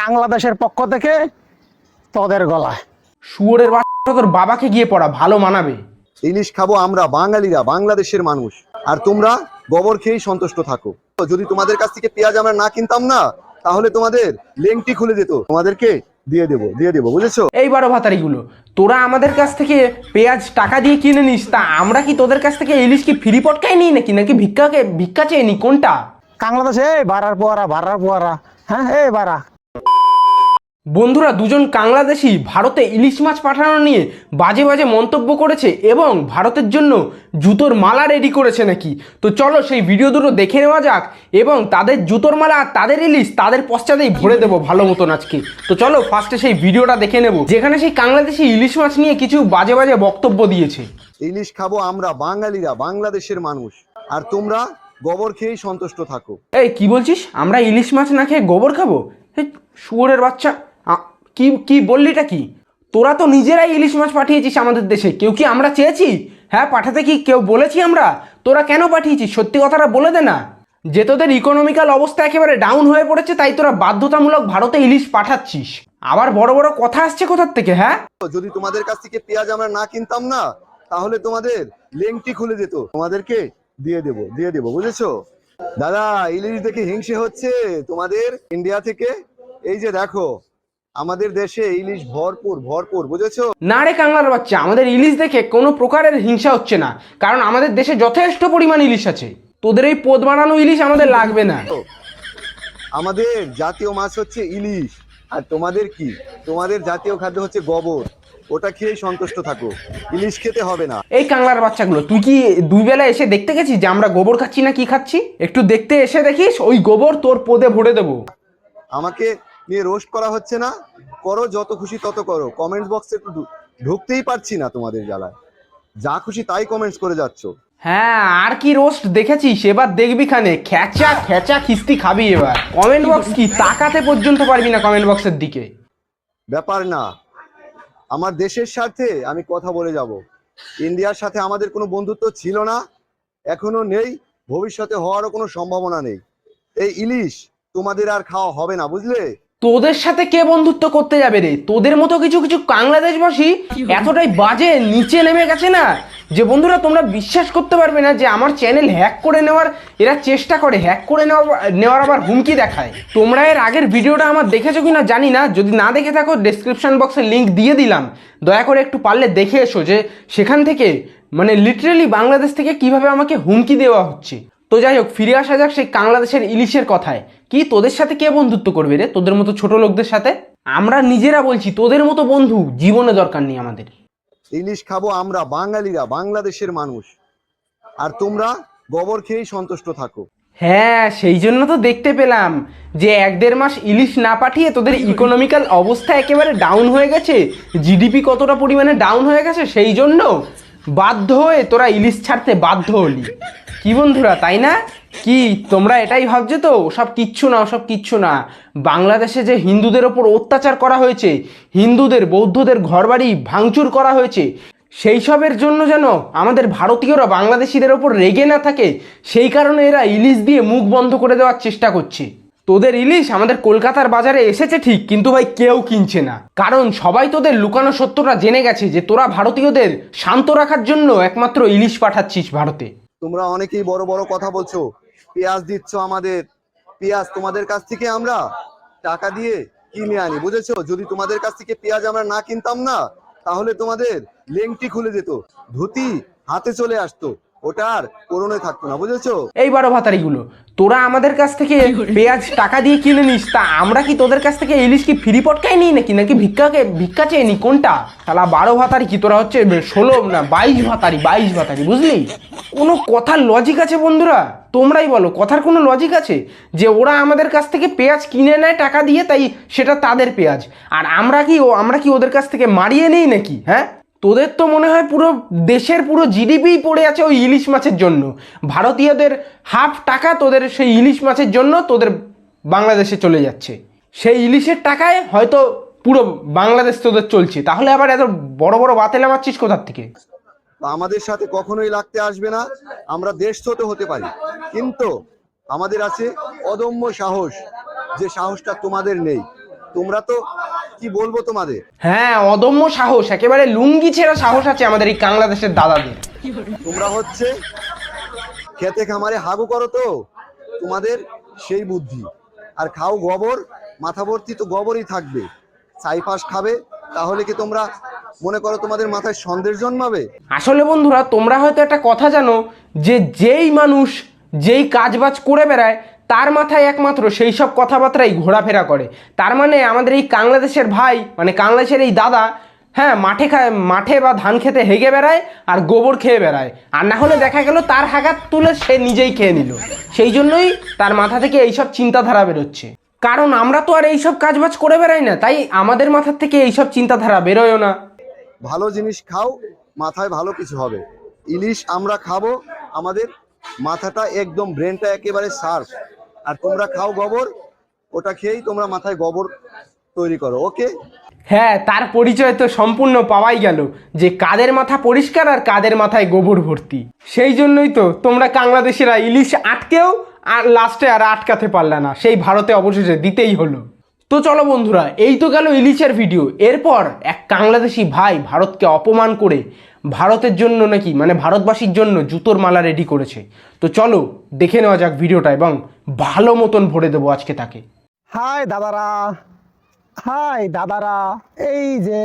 বাংলাদেশের পক্ষ থেকে তোদের গলায়। শুয়োরের বাচ্চা তোর বাবাকে গিয়ে পড়া ভালো মানাবে। ইলিশ খাব আমরা বাঙালিরা বাংলাদেশের মানুষ। আর তোমরা গোবর খেয়েই সন্তুষ্ট থাকো। যদি তোমাদের কাছ থেকে পেঁয়াজ আমরা না কিনতাম না তাহলে তোমাদের লেংটি খুলে যেত। তোমাদেরকে দিয়ে দেবো দিয়ে দেবো বুঝেছ? এই বারো ভাতারিগুলো তোরা আমাদের কাছ থেকে পেঁয়াজ টাকা দিয়ে কিনে নিস তা আমরা কি তোদের কাছ থেকে ইলিশ কি ফ্রি পটকাই নিই নাকি নাকি ভিক্ষাকে ভিক্ষা চেয়ে নি? কোনটা? বাংলাদেশে বাড়ার পোয়ারা বাড়ার পোয়ারা। হ্যাঁ এই বাড়া বন্ধুরা দুজন বাংলাদেশি ভারতে ইলিশ মাছ পাঠানো নিয়ে বাজে বাজে মন্তব্য করেছে এবং ভারতের জন্য জুতোর মালা রেডি করেছে নাকি? তো চলো সেই ভিডিও দুটো দেখে নেওয়া যাক এবং তাদের জুতোর মালা আর তাদের ইলিশ তাদের পশ্চাতেই ভরে দেবো ভালো মতন আজকে। তো চলো ফার্স্টে সেই ভিডিওটা দেখে নেব যেখানে সেই বাংলাদেশি ইলিশ মাছ নিয়ে কিছু বাজে বাজে বক্তব্য দিয়েছে। ইলিশ খাব আমরা বাঙালিরা বাংলাদেশের মানুষ। আর তোমরা গোবর খেয়েই সন্তুষ্ট থাকো। এই কি বলছিস? আমরা ইলিশ মাছ না খেয়ে গোবর খাব? শুয়োরের বাচ্চা। কি কি বললিটা কি? তোরা তো নিজেরাই ইলিশ মাছ পাঠিয়েছিস আমাদের দেশে। কেউ কি আমরা চেয়েছি? হ্যাঁ পাঠাতে কি কেউ বলেছি আমরা? তোরা কেন পাঠিয়েছিস? সত্যি কথাটা বলে দে না। যে তোদের ইকোনমিক্যাল অবস্থা একেবারে ডাউন হয়ে পড়েছে, তাই তোরা বাধ্যতামূলক ভারতে ইলিশ পাঠাচ্ছিস। আবার বড় বড় কথা আসছে কোথার থেকে হ্যাঁ? যদি তোমাদের কাছ থেকে পেঁয়াজ আমরা না কিনতাম না, তাহলে তোমাদের লেংটি খুলে যেত তোমাদেরকে দিয়ে দেবো দিয়ে দেবো, বুঝেছ? দাদা, ইলিশ দেখে হিংসে হচ্ছে তোমাদের ইন্ডিয়া থেকে। এই যে দেখো আমাদের দেশে ইলিশ ভরপুর ভরপুর বুঝেছ? না রে কাংলার বাচ্চা আমাদের ইলিশ দেখে কোনো প্রকারের হিংসা হচ্ছে না কারণ আমাদের দেশে যথেষ্ট পরিমাণ ইলিশ আছে। তোদের এই পোদ বানানো ইলিশ আমাদের লাগবে না। আমাদের জাতীয় মাছ হচ্ছে ইলিশ আর তোমাদের কি? তোমাদের জাতীয় খাদ্য হচ্ছে গোবর ওটা খেয়েই সন্তুষ্ট থাকো ইলিশ খেতে হবে না। এই কাংলার বাচ্চাগুলো তুই কি দুই বেলা এসে দেখতে গেছিস যে আমরা গোবর খাচ্ছি না কি খাচ্ছি? একটু দেখতে এসে দেখিস ওই গোবর তোর পদে ভরে দেবো। আমাকে নিয়ে রোস্ট করা হচ্ছে না। করো যত খুশি তত করো। কমেন্টস বক্সে একটু ঢুকতেই পারছি না তোমাদের জ্বালায়। যা খুশি তাই কমেন্টস করে যাচ্ছ। হ্যাঁ আর কি রোস্ট দেখেছিস? এবার দেখবি খানে। খেচা খেচা খিস্তি খাবি এবার। কমেন্ট বক্স কি? তাকাতে পর্যন্ত পারবি না কমেন্ট বক্সের দিকে। ব্যাপার না। আমার দেশের সাথে আমি কথা বলে যাব। ইন্ডিয়ার সাথে আমাদের কোনো বন্ধুত্ব ছিল না এখনও নেই ভবিষ্যতে হওয়ারও কোনো সম্ভাবনা নেই। এই ইলিশ তোমাদের আর খাওয়া হবে না বুঝলে? তোদের সাথে কে বন্ধুত্ব করতে যাবে রে? তোদের মতো কিছু কিছু বাংলাদেশবাসী এতটাই বাজে নিচে নেমে গেছে না? যে বন্ধুরা তোমরা বিশ্বাস করতে পারবে না যে আমার চ্যানেল হ্যাক করে নেওয়ার এরা চেষ্টা করে হ্যাক করে নেওয়া নেওয়ার আবার হুমকি দেখায়। তোমরা এর আগের ভিডিওটা আমার দেখেছ কিনা জানি না যদি না দেখে থাকো ডেসক্রিপশন বক্সে লিংক দিয়ে দিলাম। দয়া করে একটু পারলে দেখে এসো যে সেখান থেকে মানে লিটারেলি বাংলাদেশ থেকে কীভাবে আমাকে হুমকি দেওয়া হচ্ছে। তো যাই হোক ফিরে আসা যাক সেই বাংলাদেশের ইলিশের কথায়। কি তোদের সাথে কে বন্ধুত্ব করবে রে? তোদের মতো ছোট লোকদের সাথে? আমরা নিজেরা বলছি তোদের মতো বন্ধু জীবনে দরকার নেই আমাদের। ইলিশ খাব আমরা বাঙালিরা বাংলাদেশের মানুষ। আর তোমরা গোবর খেয়েই সন্তুষ্ট থাকো। হ্যাঁ সেই জন্য তো দেখতে পেলাম যে এক দেড় মাস ইলিশ না পাঠিয়ে তোদের ইকোনমিক্যাল অবস্থা একেবারে ডাউন হয়ে গেছে। জিডিপি কতটা পরিমাণে ডাউন হয়ে গেছে সেই জন্য বাধ্য হয়ে তোরা ইলিশ ছাড়তে বাধ্য হলি। কি বন্ধুরা, তাই না? কি, তোমরা এটাই ভাবছ তো? সব কিচ্ছু না ওসব কিচ্ছু না। বাংলাদেশে যে হিন্দুদের ওপর অত্যাচার করা হয়েছে, হিন্দুদের, বৌদ্ধদের ঘরবাড়ি ভাঙচুর করা হয়েছে সেই সবের জন্য যেন আমাদের ভারতীয়রা বাংলাদেশিদের ওপর রেগে না থাকে, সেই কারণে এরা ইলিশ দিয়ে মুখ বন্ধ করে দেওয়ার চেষ্টা করছে। তোদের ইলিশ আমাদের কলকাতার বাজারে এসেছে ঠিক, কিন্তু ভাই কেউ কিনছে না। কারণ সবাই তোদের লুকানো সত্যটা জেনে গেছে যে তোরা ভারতীয়দের শান্ত রাখার জন্য একমাত্র ইলিশ পাঠাচ্ছিস ভারতে। তোমরা অনেকেই বড় বড় কথা বলছো, পেঁয়াজ দিচ্ছ আমাদের। পেঁয়াজ তোমাদের কাছ থেকে আমরা টাকা দিয়ে কিনে আনি, বুঝেছ? যদি তোমাদের কাছ থেকে পেঁয়াজ আমরা না কিনতাম না, তাহলে তোমাদের লেংটি খুলে যেত, ধুতি হাতে চলে আসতো। ওটা আর করোনে থাকতো না, বুঝেছ? এই বারো ভাতারিগুলো, তোরা আমাদের কাছ থেকে পেঁয়াজ, টাকা দিয়ে কিনে নিস, তা আমরা কি তোদের কাছ থেকে ইলিশ কি ফ্রি পটকাই নিই নাকি? নাকি ভিক্ষাকে ভিক্ষা চেয়ে নি? কোনটা? তাহলে বারো ভাতারি কি, তোরা হচ্ছে ষোলো না বাইশ ভাতারি বাইশ ভাতারি, বুঝলি? কোনো কথার লজিক আছে বন্ধুরা? তোমরাই বলো, কথার কোনো লজিক আছে? যে ওরা আমাদের কাছ থেকে পেঁয়াজ কিনে নেয় টাকা দিয়ে, তাই সেটা তাদের পেঁয়াজ। আর আমরা কি ও আমরা কি ওদের কাছ থেকে মারিয়ে নেই নাকি হ্যাঁ? তোদের তো মনে হয় পুরো দেশের পুরো জিডিপি পড়ে আছে ওই ইলিশ মাছের জন্য। ভারতীয়দের হাফ টাকা তোদের সেই ইলিশ মাছের জন্য তোদের বাংলাদেশে চলে যাচ্ছে। সেই ইলিশের টাকায় হয়তো পুরো বাংলাদেশ তোদের চলছে। তাহলে আবার এত বড় বড় বাতেলা মারছিস কোথার থেকে? আমাদের সাথে কখনোই লাগতে আসবে না। আমরা দেশ ছোট হতে পারি। কিন্তু আমাদের আছে অদম্য সাহস। যে সাহসটা তোমাদের নেই। তোমরা তো কি বলব তোমাদের? হ্যাঁ অদম্য সাহস একেবারে লুঙ্গি ছেঁড়া সাহস আছে আমাদের এই বাংলাদেশের দাদাদের। তোমরা হচ্ছে খেতে খামারে হাগু করো তো তোমাদের সেই বুদ্ধি। আর খাও গোবর মাথা ভর্তি তো গোবরই থাকবে। সাইফাস খাবে তাহলে কি তোমরা মনে করো তোমাদের মাথায় সন্দেহ জন্মাবে? আসলে বন্ধুরা তোমরা হয়তো একটা কথা জানো যে যেই মানুষ যেই কাজবাজ করে বেড়ায় তার মাথায় একমাত্র সেই সব কথাবার্তাই ঘোরাফেরা করে। তার মানে আমাদের এই বাংলাদেশের ভাই মানে বাংলাদেশের এই দাদা হ্যাঁ মাঠে মাঠে বা ধান খেতে হেগে বেড়ায় আর গোবর খেয়ে বেড়ায়। আর না হলে দেখা গেল তার হাগাত তুলে সে নিজেই খেয়ে নিল। সেই জন্যই তার মাথা থেকে এইসব চিন্তাধারা বেরোচ্ছে। কারণ আমরা তো আর এইসব কাজবাজ করে বেড়াই না, তাই আমাদের মাথার থেকে এইসব চিন্তাধারা বেরোয়ও না। ভালো জিনিস খাও, মাথায় ভালো কিছু হবে। ইলিশ আমরা খাব, আমাদের মাথাটা একদম ব্রেনটা একেবারে শার্প আর তোমরা খাও গোবর ওটা খেয়েই তোমরা মাথায় গোবর তৈরি করো ওকে? হ্যাঁ তার পরিচয় তো সম্পূর্ণ পাওয়াই গেল যে কাদের মাথা পরিষ্কার আর কাদের মাথায় গোবর ভর্তি। সেই জন্যই তো তোমরা বাংলাদেশিরা ইলিশ আটকেও আর লাস্টে আর আটকাতে পারলে না সেই ভারতে অবশেষে দিতেই হলো। তো চলো বন্ধুরা এই তো গেল ইলিশের ভিডিও এরপর এক বাংলাদেশি ভাই ভারতকে অপমান করে ভারতের জন্য নাকি মানে ভারতবাসীর জন্য জুতোর মালা রেডি করেছে। তো চলো দেখে নেওয়া যাক ভিডিওটা এবং ভালো মতন ভরে দেবো আজকে তাকে। হাই দাদারা হাই দাদারা এই যে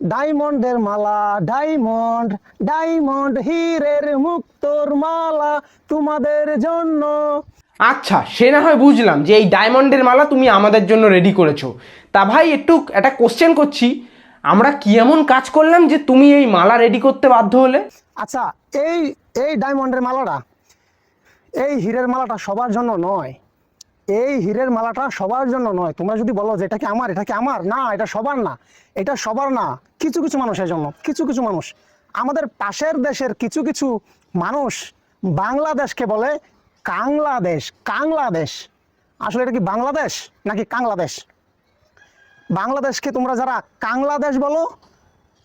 ডায়মন্ডের মালা ডায়মন্ড ডায়মন্ড হীরের মুক্তোর মালা তোমাদের জন্য। আচ্ছা সে না হয় বুঝলাম যে এই ডায়মন্ডের মালা তুমি আমাদের জন্য রেডি করেছ। তা ভাই একটু একটা কোশ্চেন করছি। আমরা কি এমন কাজ করলাম যে তুমি এই মালা রেডি করতে বাধ্য হলে? আচ্ছা এই এই ডায়মন্ডের মালাটা, এই হীরের মালাটা সবার জন্য নয়। এই হীরের মালাটা সবার জন্য নয়। তোমরা যদি বলো যে এটা কি আমার, এটা কি আমার? না, এটা সবার না। এটা সবার না। কিছু কিছু মানুষের জন্য, কিছু কিছু মানুষ। আমাদের পাশের দেশের কিছু কিছু মানুষ বাংলাদেশকে বলে কাংলাদেশ কাংলাদেশ। আসলে এটা কি বাংলাদেশ নাকি কাংলাদেশ? বাংলাদেশকে তোমরা যারা কাংলাদেশ বলো,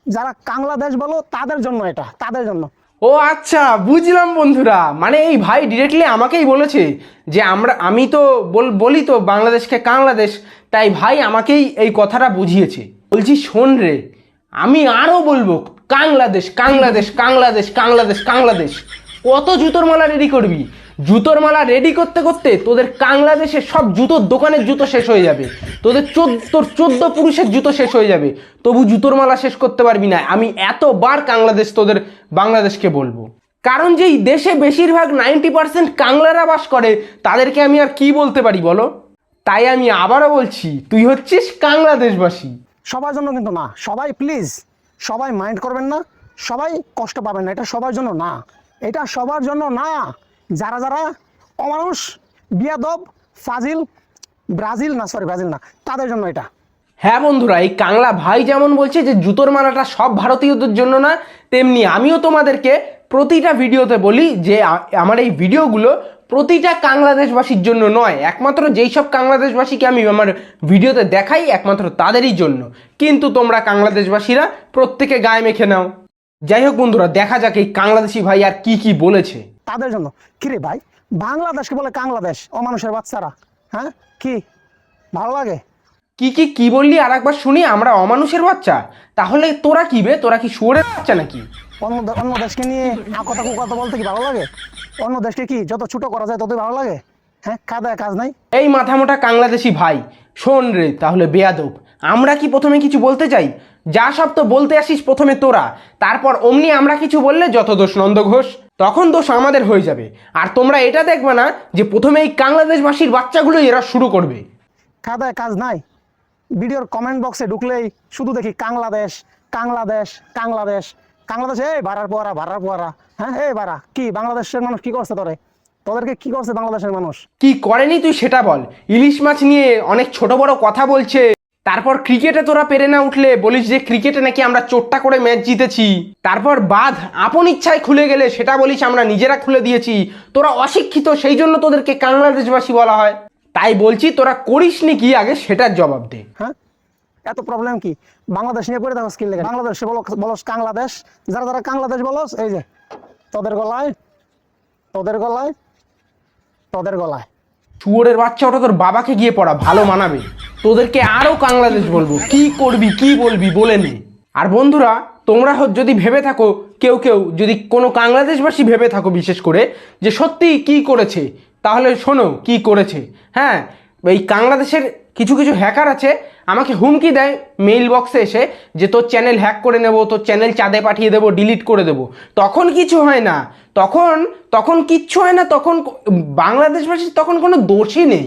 যারা কাংলাদেশ বলো, তাদের জন্য এটা, তাদের জন্য। ও আচ্ছা বুঝলাম বন্ধুরা। মানে এই ভাই ডিরেক্টলি আমাকেই বলেছে যে আমরা, আমি তো বল- তো বাংলাদেশকে কাংলাদেশ, তাই ভাই আমাকেই এই কথাটা বুঝিয়েছে। বলছি, শোন রে, আমি আরও বলব, কাংলাদেশ কাংলাদেশ কাংলাদেশ কাংলাদেশ কাংলাদেশ। কত জুতোর মালা রেডি করবি? জুতোর মালা রেডি করতে করতে তোদের বাংলাদেশের সব জুতোর দোকানের জুতো শেষ হয়ে যাবে। তোদের তোর চোদ্দ পুরুষের জুতো শেষ হয়ে যাবে। তবু জুতোর মালা শেষ করতে পারবি না। আমি এতবার বাংলাদেশ তোদের, বাংলাদেশকে বলব। কারণ যেই দেশে বেশিরভাগ নাইনটি পার্সেন্ট কাংলারা বাস করে, তাদেরকে আমি আর কি বলতে পারি বলো? তাই আমি আবারও বলছি, তুই হচ্ছিস কাংলাদেশবাসী। সবার জন্য কিন্তু না। সবাই প্লিজ সবাই মাইন্ড করবেন না। সবাই কষ্ট পাবেন না। এটা সবার জন্য না। এটা সবার জন্য না। যারা যারা অমানুষ, বিয়াদব, ফাজিল ব্রাজিল না সরি ব্রাজিল না তাদের জন্য এটা। হ্যাঁ বন্ধুরা এই কাংলা ভাই যেমন বলছে যে জুতোর মালাটা সব ভারতীয়দের জন্য না তেমনি আমিও তোমাদেরকে প্রতিটা ভিডিওতে বলি যে আমার এই ভিডিওগুলো প্রতিটা বাংলাদেশবাসীর জন্য নয় একমাত্র যেই সব বাংলাদেশবাসীকে আমি আমার ভিডিওতে দেখাই একমাত্র তাদেরই জন্য। কিন্তু তোমরা বাংলাদেশবাসীরা প্রত্যেকে গায়ে মেখে নাও। যাই হোক বন্ধুরা দেখা যাক এই বাংলাদেশি ভাই আর কি কি বলেছে। তাদের জন্য। কিরে ভাই বাংলাদেশকে বলে কাংলাদেশ অমানুষের বাচ্চারা। হ্যাঁ? কি? ভালো লাগে? কি কি কি বললি? আর একবার শুনি আমরা অমানুষের বাচ্চা। তাহলে তোরা কি বে? তোরা কি শুয়োরের বাচ্চা নাকি? অন্য অন্য দেশকে নিয়ে কথা কু কথা বলতে কি ভালো লাগে? অন্য দেশকে কি যত ছোট করা যায় ততই ভালো লাগে? হ্যাঁ কাদায় কাজ নাই? এই মাথা মোটা বাংলাদেশি ভাই শোন রে তাহলে বেয়াদব। আমরা কি প্রথমে কিছু বলতে চাই? যা সব তো বলতে আসিস প্রথমে তোরা। তারপর অমনি আমরা কিছু বললে যত দোষ নন্দ ঘোষ। তখন দোষ আমাদের হয়ে যাবে। আর তোমরা এটা দেখবে না যে প্রথমে এই বাংলাদেশবাসীর বাচ্চাগুলো এরা শুরু করবে। কাদায় কাজ নাই। ভিডিওর কমেন্ট বক্সে ঢুকলেই শুধু দেখি কাংলাদেশ কাংলাদেশ কাংলাদেশ। কাংলাদেশ এই ভাড়ার পোয়ারা ভাড়ার পোয়ারা। হ্যাঁ এই ভাড়া। কি বাংলাদেশের মানুষ কি করছে তোরে? তোদেরকে কি করছে বাংলাদেশের মানুষ? কি করেনি তুই সেটা বল। ইলিশ মাছ নিয়ে অনেক ছোট বড় কথা বলছে। তারপর ক্রিকেটে তোরা পেরে না উঠলে বলিস যে ক্রিকেটে নাকি আমরা চোট্টা করে ম্যাচ জিতেছি। তারপর বাঁধ আপন ইচ্ছায় খুলে গেলে সেটা বলিস আমরা নিজেরা খুলে দিয়েছি। তোরা অশিক্ষিত সেই জন্য তোদেরকে বাংলাদেশবাসী বলা হয়। তাই বলছি, তোরা করিসনি কি আগে সেটার জবাব দে। হ্যাঁ? এত প্রবলেম কি? বাংলাদেশ নিয়ে পড়ে দেখো স্কিল লেগে। বাংলাদেশে বলো বলস কাংলাদেশ। যারা যারা কাংলাদেশ বলস এই যে, তোদের গলায় তোদের গলায় তোদের গলায়। শুয়োরের বাচ্চা, ওটা তোর বাবাকে গিয়ে পড়া, ভালো মানাবে। তোদেরকে আরও কাংলাদেশ বলব। কি করবি, কি বলবি, বলে নে। আর বন্ধুরা, তোমরা যদি ভেবে থাকো, কেউ কেউ যদি কোনো কাংলাদেশবাসী ভেবে থাকো বিশেষ করে, যে সত্যি কি করেছে, তাহলে শোনো কি করেছে। হ্যাঁ এই বাংলাদেশের কিছু কিছু হ্যাকার আছে, আমাকে হুমকি দেয় মেইল বক্সে এসে যে তোর চ্যানেল হ্যাক করে নেব, তোর চ্যানেল চাঁদে পাঠিয়ে দেবো ডিলিট করে দেবো। তখন কিছু হয় না। তখন তখন কিচ্ছু হয় না, তখন বাংলাদেশবাসীর তখন কোনো দোষই নেই।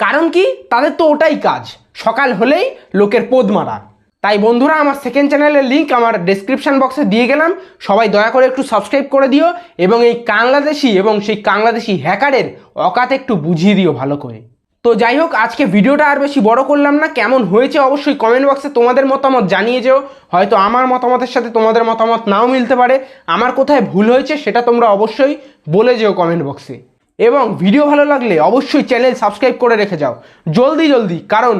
কারণ কি? তাদের তো ওটাই কাজ। সকাল হলেই লোকের পোদ মারা। তাই বন্ধুরা, আমার সেকেন্ড চ্যানেলের লিঙ্ক আমার ডেসক্রিপশন বক্সে দিয়ে গেলাম। সবাই দয়া করে একটু সাবস্ক্রাইব করে দিও এবং এই বাংলাদেশি এবং সেই বাংলাদেশি হ্যাকারের অকাত একটু বুঝিয়ে দিও ভালো করে। তো যাই হোক, আজকে ভিডিওটা আর বেশি বড় করলাম না। কেমন হয়েছে অবশ্যই কমেন্ট বক্সে তোমাদের মতামত জানিয়ে যেও। হয়তো আমার মতামতের সাথে তোমাদের মতামত নাও মিলতে পারে। আমার কোথায় ভুল হয়েছে সেটা তোমরা অবশ্যই বলে যেও কমেন্ট বক্সে এবং ভিডিও ভালো লাগলে অবশ্যই চ্যানেল সাবস্ক্রাইব করে রেখে যাও। জলদি জলদি, কারণ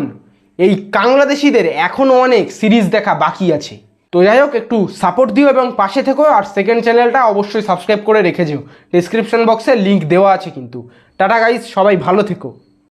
এই বাংলাদেশিদের এখনও অনেক সিরিজ দেখা বাকি আছে। তো যাই হোক, একটু সাপোর্ট দিও এবং পাশে থেকো আর সেকেন্ড চ্যানেলটা অবশ্যই সাবস্ক্রাইব করে রেখে যেও। ডিসক্রিপশন বক্সে লিঙ্ক দেওয়া আছে কিন্তু। টাটা গাইজ সবাই ভালো থেকো।